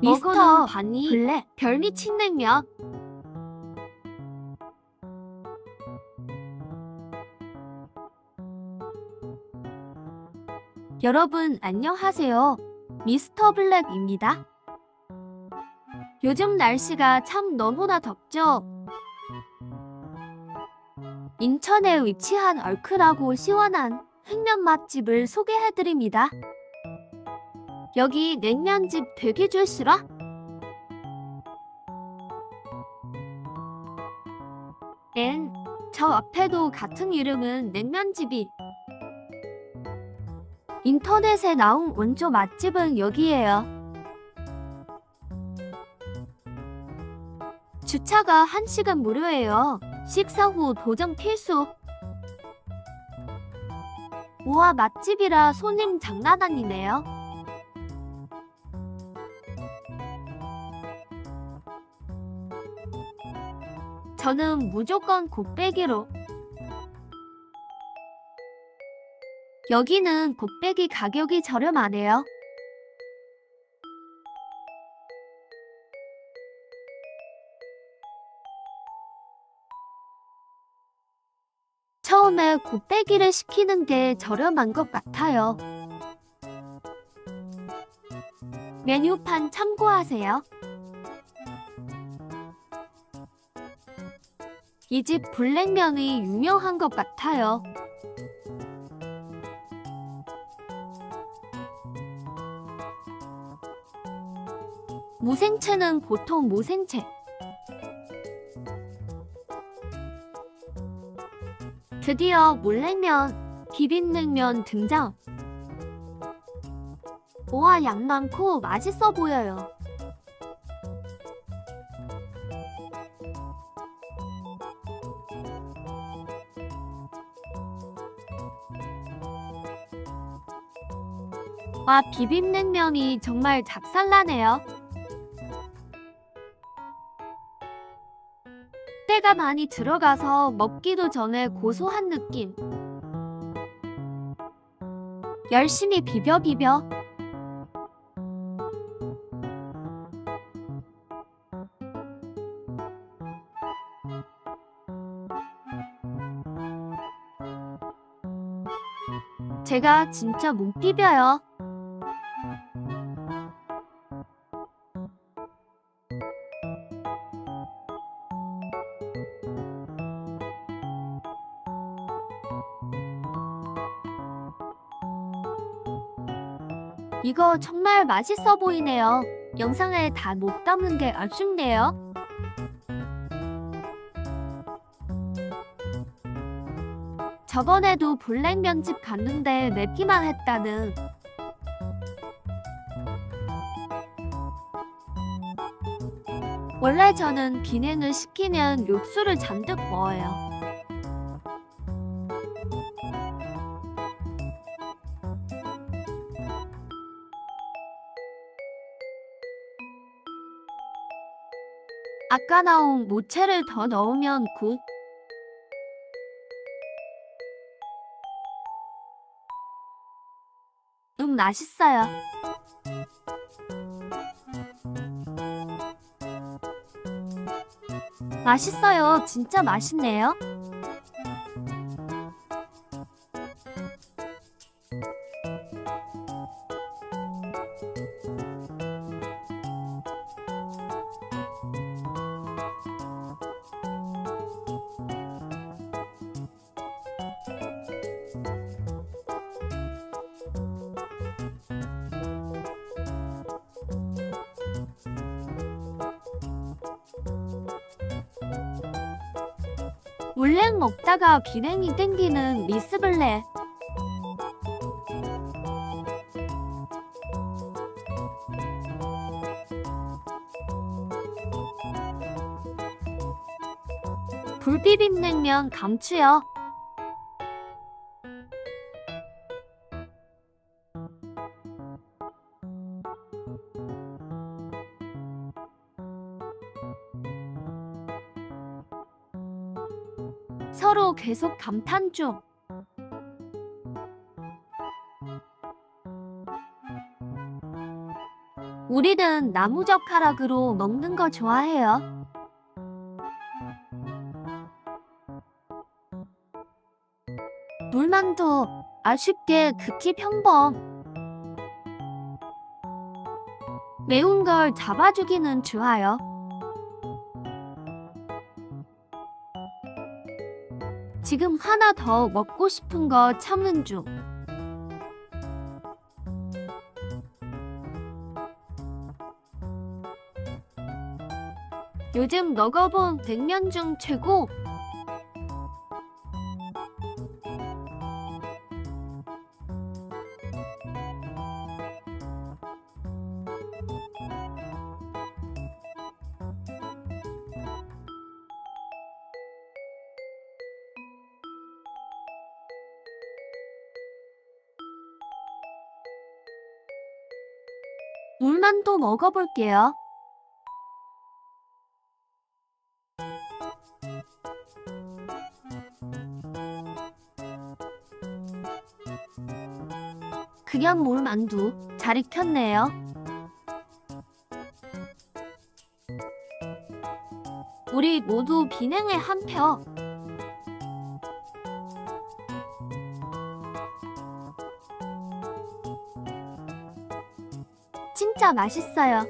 미스터 바니 블랙 별미 친 냉면 여러분 안녕하세요. 미스터 블랙입니다. 요즘 날씨가 참 너무나 덥죠? 인천에 위치한 얼큰하고 시원한 흑면 맛집을 소개해드립니다. 여기 냉면집 되게 줄수라? 엔, 저 앞에도 같은 이름은 냉면집이. 인터넷에 나온 원조 맛집은 여기예요. 주차가 1시간 무료예요. 식사 후 도전 필수. 우와 맛집이라 손님 장난 아니네요. 저는 무조건 곱빼기로. 여기는 곱빼기 가격이 저렴하네요. 처음에 곱빼기를 시키는 게 저렴한 것 같아요. 메뉴판 참고하세요. 이 집 블랙면이 유명한 것 같아요. 무생채는 보통 무생채. 드디어 물냉면, 비빔냉면 등장. 우와, 양 많고 맛있어 보여요. 와, 비빔냉면이 정말 잡살나네요. 때가 많이 들어가서 먹기도 전에 고소한 느낌. 열심히 비벼 비벼. 제가 진짜 못 비벼요. 이거 정말 맛있어 보이네요. 영상에 다 못 담은 게 아쉽네요. 저번에도 블랙면집 갔는데 맵기만 했다는 원래 저는 비냉을 시키면 육수를 잔뜩 먹어요. 아까 나온 모채를 더 넣으면 굿. 음, 맛있어요. 맛있어요. 진짜 맛있네요. 물냉 먹다가 비냉이 땡기는 미스블랙. 불비빔냉면 감추요. 서로 계속 감탄 중. 우리는 나무젓가락으로 먹는 거 좋아해요. 물만두 아쉽게 극히 평범. 매운 걸 잡아주기는 좋아요. 지금 하나 더 먹고 싶은 거 참는 중. 요즘 먹어본 냉면 중 최고. 물만도 먹어볼게요. 그냥 물만두 잘 익혔네요. 우리 모두 비냉의 한 표. 진짜 맛있어요.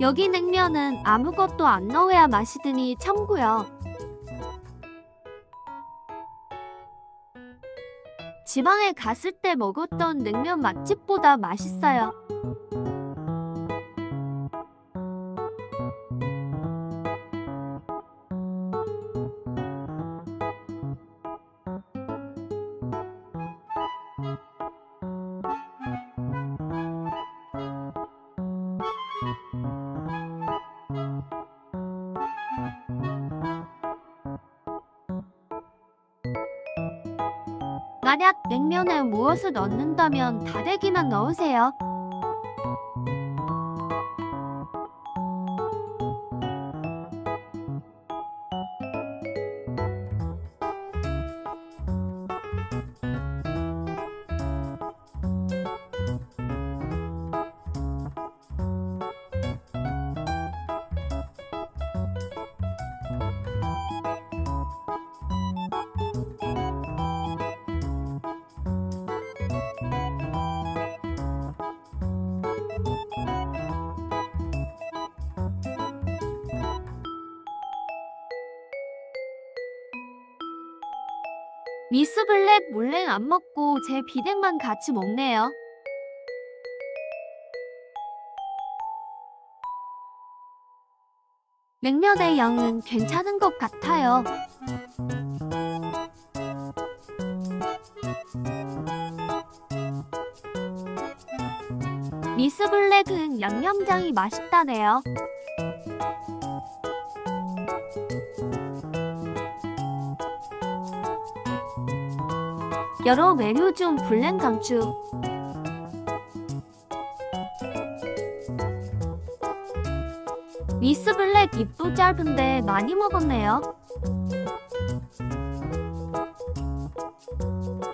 여기 냉면은 아무것도 안 넣어야 맛이드니 참고요. 지방에 갔을 때 먹었던 냉면 맛집보다 맛있어요. 만약 냉면에 무엇을 넣는다면 다대기만 넣으세요. 미스 블랙 몰래 안 먹고 제 비냉만 같이 먹네요. 냉면의 양은 괜찮은 것 같아요. 미스 블랙은 양념장이 맛있다네요. 여러 메뉴 중 블랙 강추. 미스 블랙 입도 짧은데 많이 먹었네요.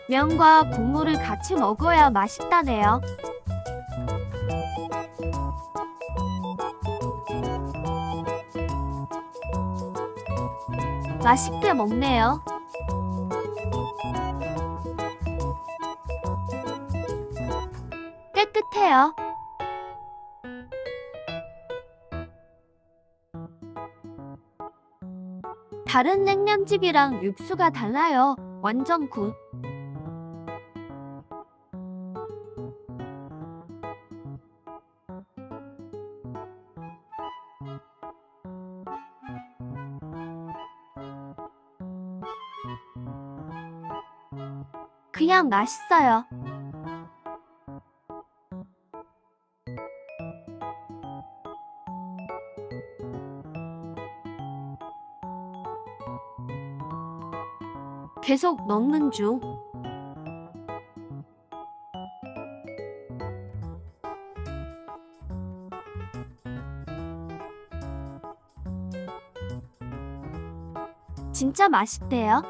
면과 국물을 같이 먹어야 맛있다네요. 맛있게 먹네요. 깨끗해요. 다른 냉면집이랑 육수가 달라요. 완전 굿. 그냥 맛있어요. 계속 먹는 중. 진짜 맛있대요.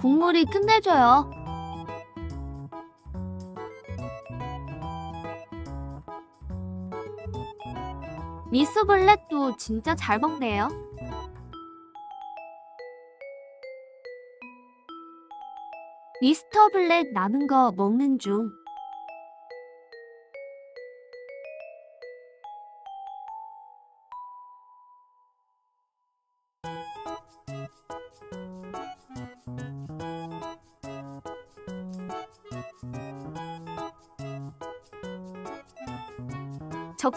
국물이 끝내줘요. 미스블렛도 진짜 잘 먹네요. 미스터 블랙 남은 거 먹는 중.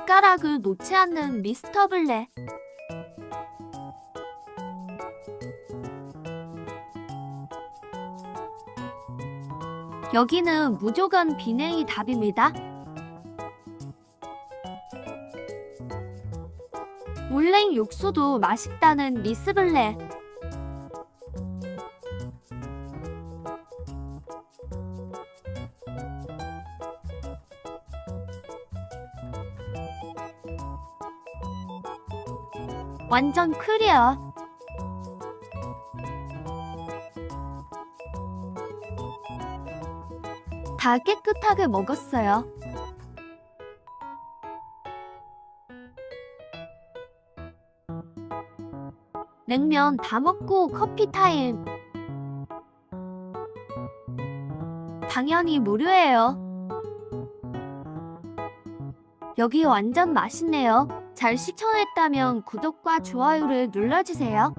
젓가락을 놓지 않는 미스터 블랙. 여기는 무조건 비냉이 답입니다. 물냉 육수도 맛있다는 미스 블랙. 완전 클리어. 다 깨끗하게 먹었어요. 냉면 다 먹고 커피 타임. 당연히 무료예요. 여기 완전 맛있네요. 잘 시청했다면 구독과 좋아요를 눌러주세요.